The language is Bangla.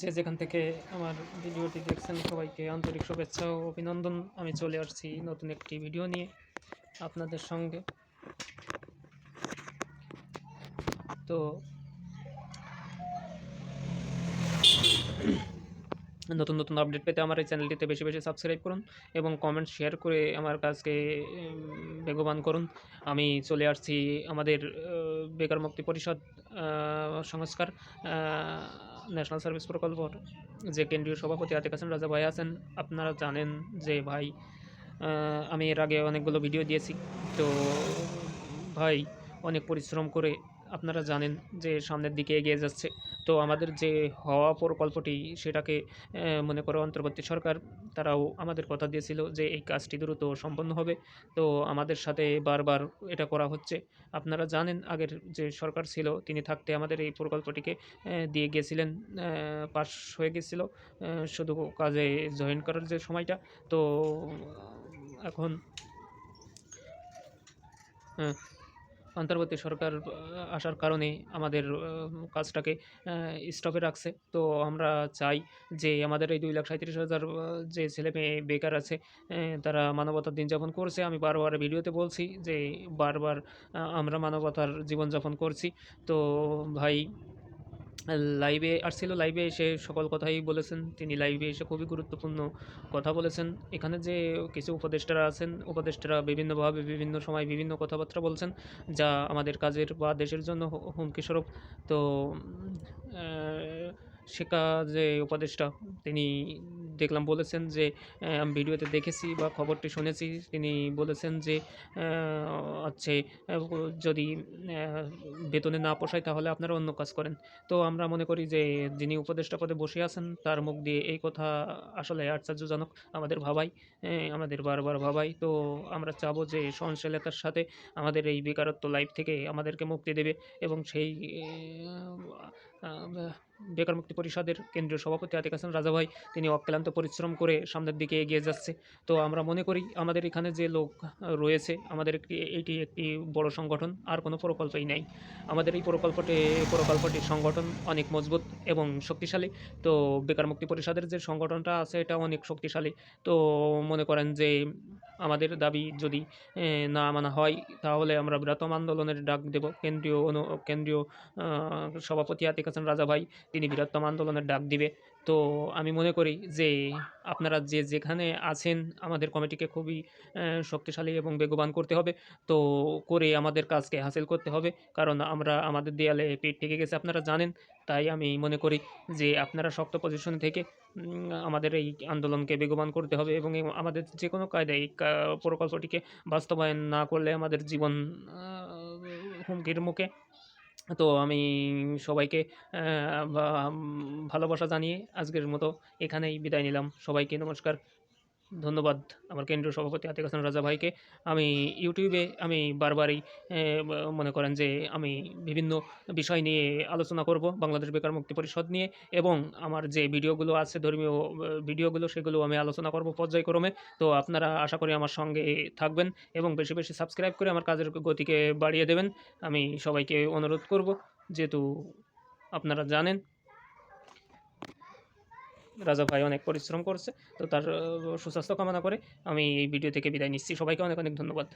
যে যেখান থেকে আমার ভিডিওটি দেখছেন, সবাইকে আন্তরিক শুভেচ্ছা ও অভিনন্দন। আমি চলে আসছি নতুন একটি ভিডিও নিয়ে আপনাদের সঙ্গে। তো নতুন নতুন আপডেট পেতে আমার এই চ্যানেলটিতে বেশি বেশি সাবস্ক্রাইব করুন এবং কমেন্ট শেয়ার করে আমার কাজকে বেগবান করুন। আমি চলে আসছি আমাদের বেকার মুক্তি পরিষদ সংস্কার ন্যাশনাল সার্ভিস প্রকল্পর যে কেন্দ্রীয় সভাপতি আতিক হাসান রাজা ভাই আছেন, আপনারা জানেন যে ভাই আমি এর আগে অনেকগুলো ভিডিও দিয়েছি। তো ভাই, অনেক পরিশ্রম করে আপনারা জানেন যে সামনের দিকে এগিয়ে যাচ্ছে। তো আমাদের যে হওয়া প্রকল্পটি সেটাকে মনে করো অন্তর্বর্তী সরকার তারাও আমাদের কথা দিয়েছিল যে এই কাজটি দ্রুত সম্পন্ন হবে। তো আমাদের সাথে বারবার এটা করা হচ্ছে। আপনারা জানেন আগের যে সরকার ছিল তিনি থাকতে আমাদের এই প্রকল্পটিকে দিয়ে গেছিলেন পাস হয়ে গেছিল শুধু কাজে জয়েন করার যে সময়টা। তো এখন হ্যাঁ, অন্তর্বর্তী সরকার আসার কারণে আমাদের কাজটাকে স্টপে রাখছে। তো আমরা চাই যে আমাদের এই দুই লাখ সাঁত্রিশ হাজার যে ছেলে মেয়ে বেকার আছে তারা মানবতার দিন যাপন করছে। আমি বারবার ভিডিওতে বলছি যে বারবার আমরা মানবতার জীবনযাপন করছি। তো ভাই লাইভে আসছিল লাইভে এসে সকল কথাই বলেছেন। তিনি লাইভে এসে খুবই গুরুত্বপূর্ণ কথা বলেছেন। এখানে যে কিছু উপদেষ্টারা আছেন, উপদেষ্টারা বিভিন্নভাবে, বিভিন্ন সময় বিভিন্ন কথাবার্তা বলছেন, যা আমাদের কাজের বা দেশের জন্য হুমকিস্বরূপ হুমকি স্বরূপ। তো শিক্ষা যে উপদেষ্টা, তিনি দেখলাম বলেছেন যে আমি ভিডিওতে দেখেছি বা খবরটি শুনেছি। তিনি বলেছেন যে হচ্ছে যদি বেতনে না পোষায় তাহলে আপনারা অন্য কাজ করেন। তো আমরা মনে করি যে, যিনি উপদেষ্টা পদে বসে আছেন, তার মুখ দিয়ে এই কথা আসলে আশ্চর্যজনক। আমাদের ভাবাই আমাদের বারবার ভাবাই। তো আমরা চাবো যে, সহনশীলতার সাথে আমাদের এই বেকারত্ব লাইফ থেকে আমাদেরকে মুক্তি দেবে এবং সেই বেকার মুক্তি পরিষদের কেন্দ্রীয় সভাপতি আতিক হাসান রাজা ভাই, তিনি অক্লান্ত পরিশ্রম করে সামনের দিকে এগিয়ে যাচ্ছে। তো আমরা মনে করি আমাদের এখানে যে লোক রয়েছে, আমাদের এটি একটি বড় সংগঠন? আর কোনো প্রকল্পই নাই। আমাদের এই প্রকল্পটি, প্রকল্পটির সংগঠন অনেক মজবুত এবং শক্তিশালী। তো বেকার মুক্তি পরিষদের যে সংগঠনটা আছে, এটা অনেক শক্তিশালী। তো মনে করেন যে আমাদের দাবি যদি না মানা হয়, তাহলে আমরা বৃহত্তম আন্দোলনের ডাক দেব। কেন্দ্রীয় অনু, কেন্দ্রীয় সভাপতি আতিক হাসান রাজাভাই, তিনি বৃহত্তম আন্দোলনের ডাক দিবে। তো আমি মনে করি যে আপনারা যে যেখানে আছেন, আমাদের কমিটিকে খুবই শক্তিশালী এবং বেগবান করতে হবে। তো করে আমাদের কাজকে হাসিল করতে হবে। কারণ আমরা, আমাদের দেয়ালে পেট থেকে গেছে, আপনারা জানেন। তাই আমি মনে করি যে আপনারা শক্ত পজিশন থেকে আমাদের এই আন্দোলনকে বেগবান করতে হবে এবং আমাদের যে কোনো কায়দায় এই প্রকল্পটিকে বাস্তবায়ন না করলে আমাদের জীবন হুমকির মুখে তো আমি সবাইকে ভালোবাসা জানিয়ে আজকের মতো এখানেই বিদায় নিলাম। সবাইকে নমস্কার। ধন্যবাদ আমার কেন্দ্রীয় সভাপতি আতিক হাসান রাজা ভাইকে। আমি ইউটিউবে আমি বারবারই মনে করেন যে আমি বিভিন্ন বিষয় নিয়ে আলোচনা করব, বাংলাদেশ বেকার মুক্তি পরিষদ নিয়ে এবং আমার যে ভিডিওগুলো আছে, ধর্মীয় ভিডিওগুলো, সেগুলো আমি আলোচনা করব পর্যায়ক্রমে। তো আপনারা আশা করি আমার সঙ্গে থাকবেন এবং বেশি বেশি সাবস্ক্রাইব করে আমার কাজের গতিকে বাড়িয়ে দেবেন। আমি সবাইকে অনুরোধ করব, যেহেতু আপনারা জানেন রাজা ভাই অনেক পরিশ্রম করছে, তো তার সুস্বাস্থ্য কামনা করে আমি এই ভিডিও থেকে বিদায় নিচ্ছি। সবাইকে অনেক অনেক ধন্যবাদ।